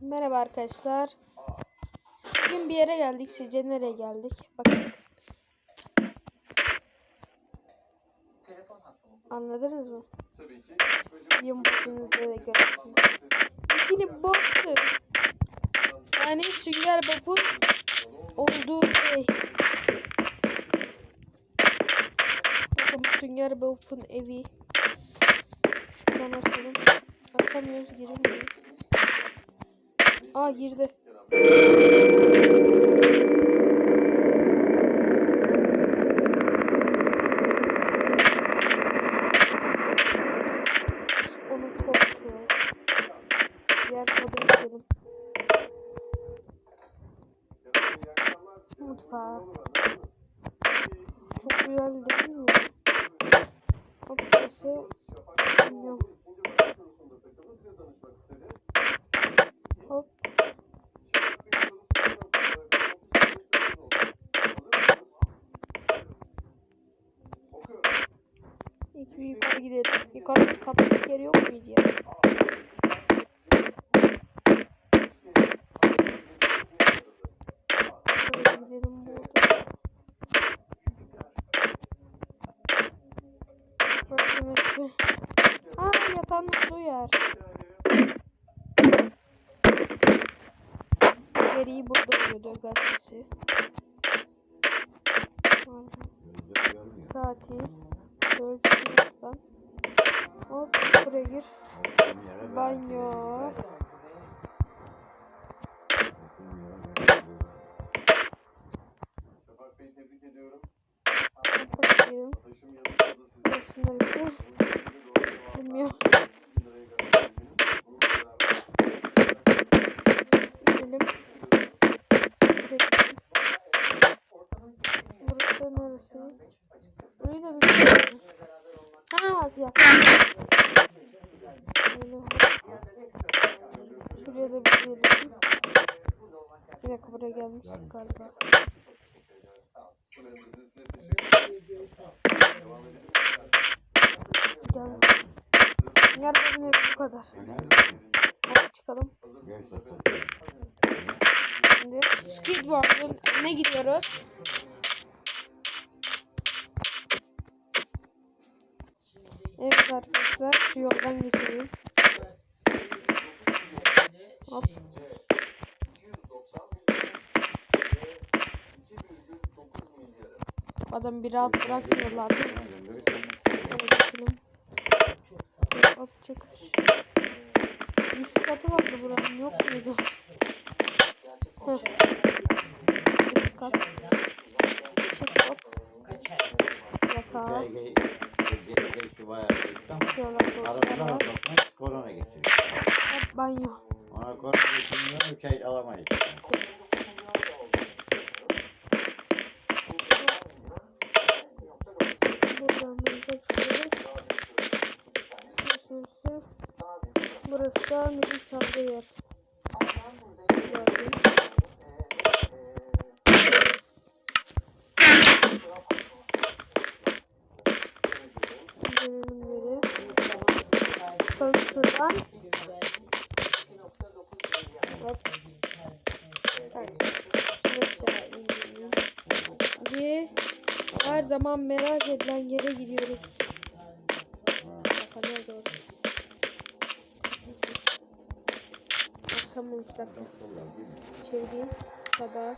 Merhaba arkadaşlar. Bugün bir yere geldik. Sizce nereye geldik? Bakın anladınız mı? Tabii ki. Yumurtanızda da görürsünüz. Bikini boxu. Yani Sünger Bob'un olduğu şey. Bakın Sünger Bob'un evi. Şuradan açalım. Açamıyoruz, giremiyoruz. Aa girdi. Onu korkuyor. Diğer odaya gidelim. Mutfağa. Çok güzel değil mi? Hop burası. Bilmiyorum. Hop. İlk bir yukarı gidelim. Yukarıda kapatacak yer yok muydu ya? Aa yatağın olduğu yer. Geriyi burada oluyordu gazetesi. Saati. Ölçüyorsan. Hop buraya gir. Banyo. Şafak Bey tebrik ediyorum. Girelim. Taşım yanında da sizin Burası neresi? doğru cevabı Bilmiyorum. 1000 liraya gönderdiniz. Bununla beraber Gidelim. Buraya gidelim. Burası neresi? Burayı da bilmiyorum. Ha ya. Şöyle hop. Şuraya da bir gidelim. Bir dakika gelmiştik galiba. Gel. Nerede bu kadar. Hop çıkalım. Şimdi Squidward'ın önüne gidiyoruz. Evet arkadaşlar şu yoldan geçeyim. Hop. Adam bir rahat bırakmıyorlardı. Hadi bakalım. Hop çık. Üst katı vardı buranın yok muydu? Heh. Üst kat. Çık hop. Yatağa. Var. korona geçiriyor. Hop banyo. Ona korona geçirmiyor, 3 ay alamayız. Buradan böyle çıkıyoruz. Burası, Evet. Aşağı inelim. Hadi. Her zaman merak edilen yere gidiyoruz. Yukarıya doğru. Akşam olacak. İçeri değil. Sabah.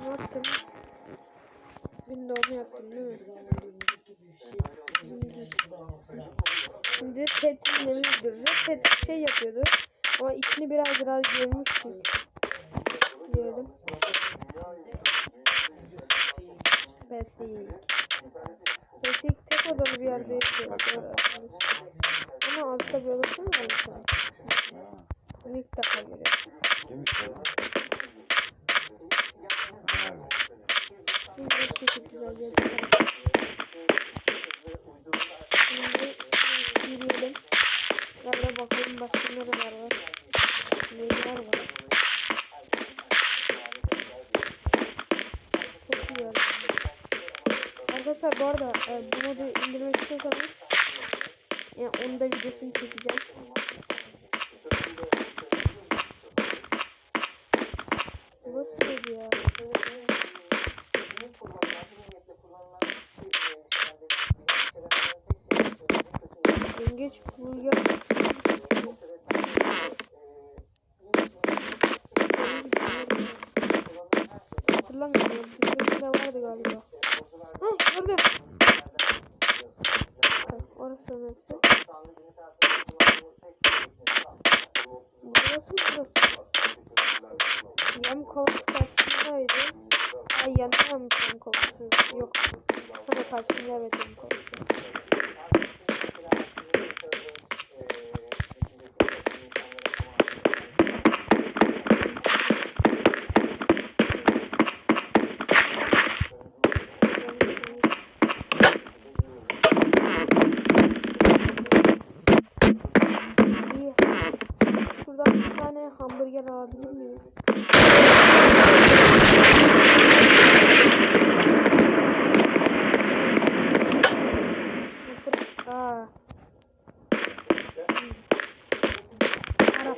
Ne yaptım? Ben de onu yaptım değil mi? Şimdi Pet'in evi gördü. Pet şey yapıyordu. Ama içini biraz biraz görmüştük. Gördüm. Pet değil. Pet'ik odalı bir yerde. Ama altta bir odası mı var? Bunu ilk defa görüyorum. Şimdi güzel bir Şimdi yürüyelim. Nerede bakalım başka nereler var. E, bu modu indirmek istiyorsanız yani onu da videosunu çekeceğim. Burası neydi ya? Yengeç burger. Hatırlamıyorum. ya, Bir bölümde vardı galiba. Ha gördüm. Evet, Orası da hepsi. Burası mı burası? Yem kovası karşısındaydı. Ay yanılmamış yem kovası. Yok. Burada karşısında evet yem kovası. İyi. Şuradan bir tane hamburger alabilir miyim? Mısır- Aa.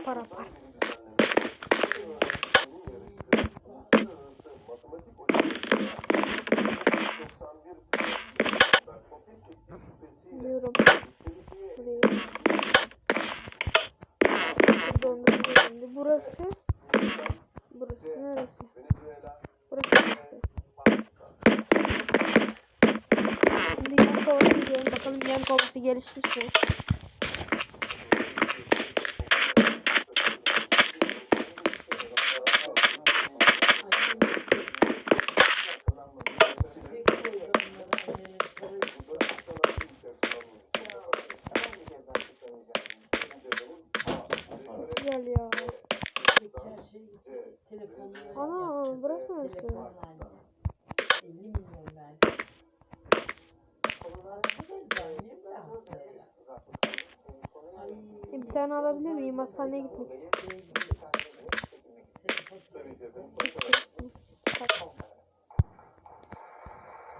Para para. Biliyorum. Şimdi. Burası. Burası neresi? Burası neresi? Şimdi yan kovası. Bakalım yan kovası gelişmiş mi? Güzel ya. Ana burası neresi? 50 milyon verdi. Ay, Bir tane alabilir miyim? Hastaneye gitmek istiyorum.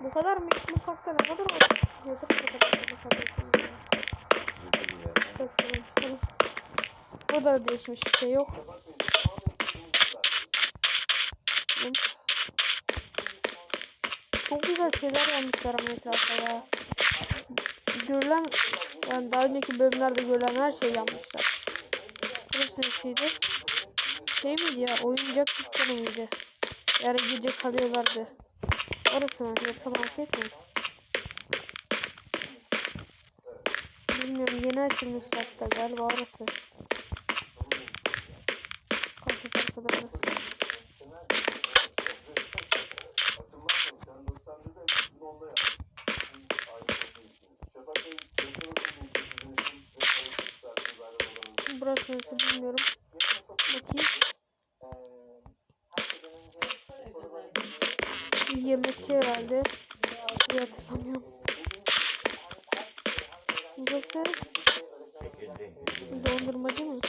Bu kadar mı? Mutfakta ne kadar var? Bu da değişmiş bir şey yok. Çok güzel şeyler yapmışlar ama etrafa ya. Görülen, yani daha önceki bölümlerde görülen her şeyi yapmışlar. Burası ne şeydi? Şey miydi ya? Oyuncak dükkanı mıydı? Yarı gece kalıyorlardı. Orası mı? Yoksa market mi? Bilmiyorum yeni açılmış hatta galiba orası. Karşı tarafta da orası. Nasıl bilmiyorum. Bakayım. Yemekçi herhalde. Bir hatırlamıyorum. Burası dondurmacı mı?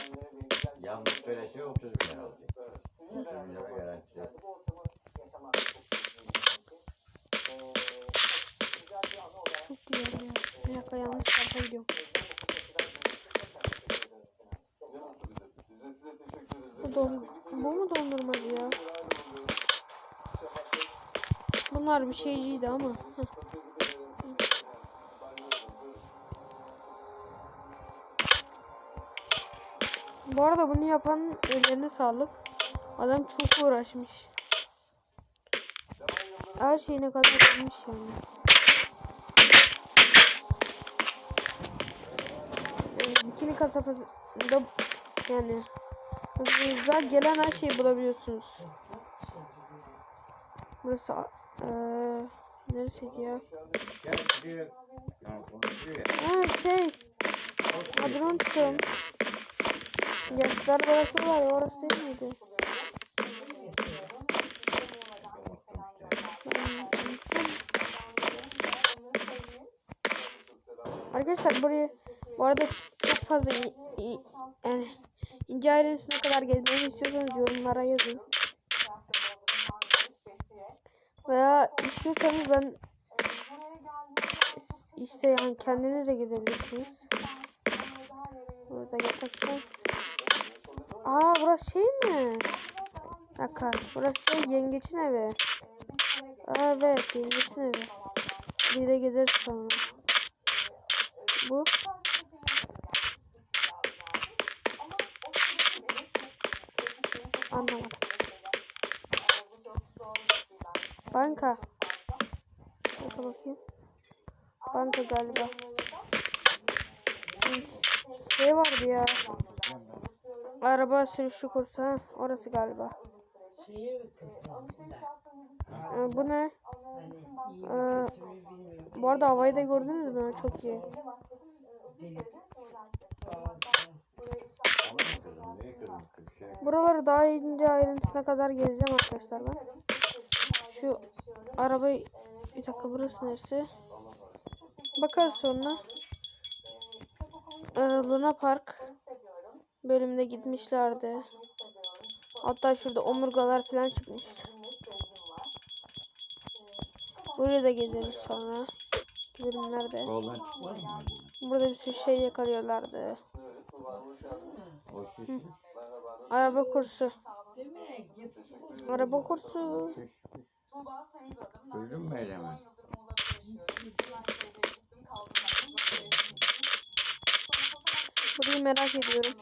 Yalnız böyle şey 30 bin lira alacak. 30 bin lira garantisi. Çok güzel ya. Bir dakika yanlış tarafa gidiyorum. Bu, don bu mu dondurmacı ya? Bunlar bir şeyciydi ama. Heh. Bu arada bunu yapan ellerine sağlık. Adam çok uğraşmış. Her şeyine kadar yapmış yani. Yani bikini kasabasında yani hızınıza gelen her şeyi bulabiliyorsunuz. Burası eee neresiydi ya? Ha şey adını unuttum. Gençler bırakıyorlar ya orası değil miydi? Arkadaşlar burayı bu arada çok fazla yani ince ayrıntısına kadar gezmemi istiyorsanız yorumlara yazın. Veya istiyorsanız ben işte yani kendiniz de gidebilirsiniz. Burada yatak var. Aa burası şey mi? Dakika. Burası şey yengeçin evi. Aa, evet yengeçin evi. Bir de gideriz sonra. Bu. Banka. Banka bakayım. Banka galiba. Şey vardı ya. Araba sürüşü kursu. Orası galiba. Ee, bu ne? Ee. Bu arada havayı da gördünüz mü? Çok iyi. Buraları daha ince ayrıntısına kadar gezeceğim arkadaşlar ben. Şu arabayı... Bir dakika burası neresi? Bakarız sonra. Ee, Luna Park bölümde gitmişlerdi. Hatta şurada omurgalar falan çıkmış. Buraya da gezeriz sonra. Bölümlerde. Burada bir sürü şey yakalıyorlardı. Nasılsınız? Araba kursu. Araba kursu. Tuğba Sayız adım. Ben Duydun mu Eylem? 10 yıldır Muğla'da yaşıyorum. Üniversitede gittim kaldım. Burayı merak ediyorum.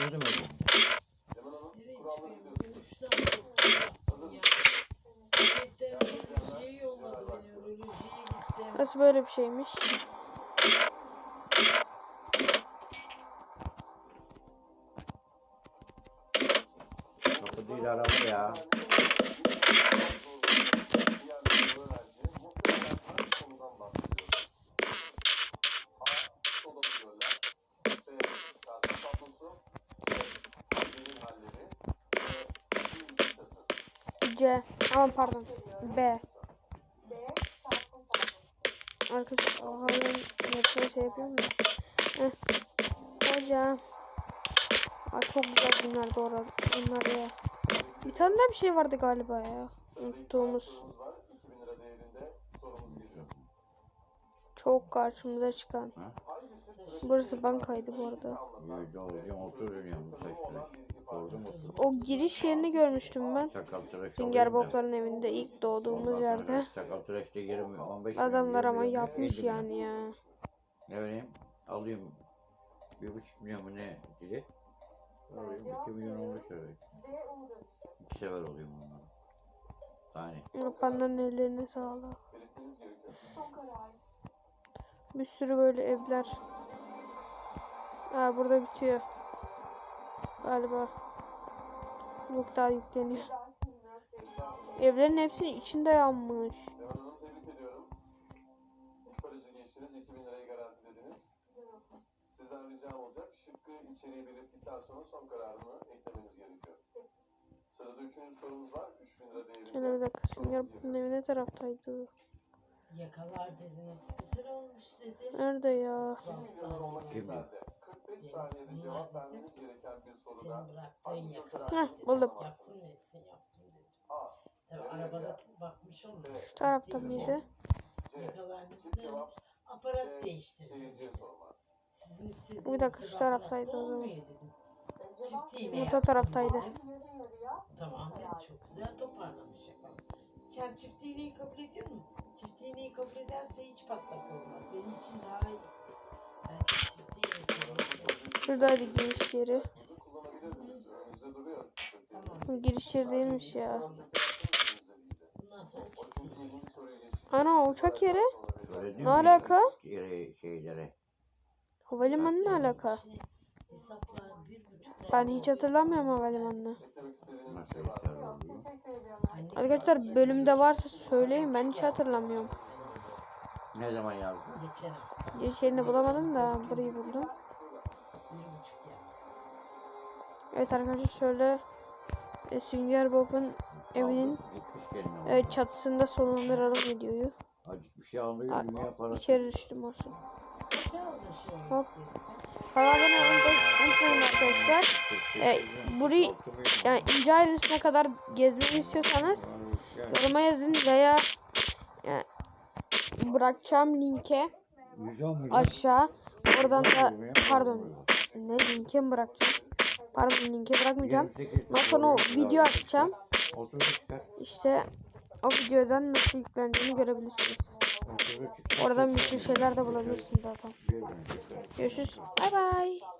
Duydum öyle. Leman Hanım, nereye kuralları C. Aman pardon. B. Arkadaşlar o halin yapıya şey yapıyorum da. Heh. Hocam. Aa, çok güzel bunlar doğru. Bunlar ya. Bir tane daha bir şey vardı galiba ya. Unuttuğumuz. Çok karşımıza çıkan. Burası bankaydı bu arada. Sordum otur. O giriş yerini görmüştüm ben. Sünger. Bob'ların evinde ilk doğduğumuz yerde. sonra Çakal tıraşta 20 15 Adamlar ama yapmış 50 milyon. yani ya. Ne bileyim alayım. Bir buçuk milyon mu ne gidecek? Alayım 2 milyon olmuş öyle. İki sefer oluyor bunlar. Tane. Yapanların ellerine sağlık. belirtmeniz gerekiyor. Bir sürü böyle evler. Aa burada bitiyor. Galiba. Yok daha yükleniyor. Evlerin hepsinin içinde yanmış. Leman Hanım tebrik ediyorum. Psikoloji geçtiniz. 2000 lirayı garantilediniz. Sizden ricam olacak. Şıkkı içeriği belirttikten sonra son kararını eklemeniz gerekiyor. Sırada üçüncü sorumuz var. 3000 lira değerinde. Şöyle bir dakika. Bob'un geliyor. evi ne taraftaydı? Yakalar dediniz. Güzel olmuş dedim. Nerede ya? 2 milyon olmak Kim isterdi. 45 saniyede cevap vermeniz gereken bir soruda Senin bıraktığın yakalar. Heh, buldum. Yaptın hepsini yaptın dedim. A. Tabii arabada bakmış olmuş. Şu tarafta mıydı? C. Yakalar Çift cevap. Aparat D. değiştirdim. Seyirciye sorma. Sizin istediğiniz Bir dakika, şu gibi taraftaydı aparatla o zaman. olmuyor dedim. Çift iğne Bu yaptım taraftaydı. dedim. Tamam dedi çok güzel toparlamış yakalar. Sen çift iğneyi kabul ediyor musun? Çift iğneyi kabul ederse hiç patlak olmaz. Benim için daha iyi. Ben çift iğne kabul ediyorum. Şuradaydı giriş yeri. Tamam. Giriş yeri değilmiş ya. Ana uçak yeri. Ne alaka? Şeylere. Havalimanı ne alaka? Hesaplar Ben hiç hatırlamıyorum havalimanını. Arkadaşlar bölümde varsa söyleyin ben hiç hatırlamıyorum. Ne zaman yazdın? Geçen hafta Giriş yerini bulamadım da burayı buldum. Evet arkadaşlar şöyle e, Sünger Bob'un evinin evet, çatısında sonlandıralım videoyu. Acık bir şey dünya parası. İçeri düştüm olsun. Hop. Kanala unutmayın arkadaşlar. E, burayı yani ince ayrıntısına kadar gezmemi istiyorsanız yoruma yazın veya yani bırakacağım linke aşağı. Oradan da pardon ne linke mi bırakacağım? Pardon linke bırakmayacağım. Ondan sonra o video açacağım. İşte o videodan nasıl yüklendiğini görebilirsiniz. Oradan bir sürü şeyler de bulabilirsiniz zaten. Görüşürüz. Bay bay.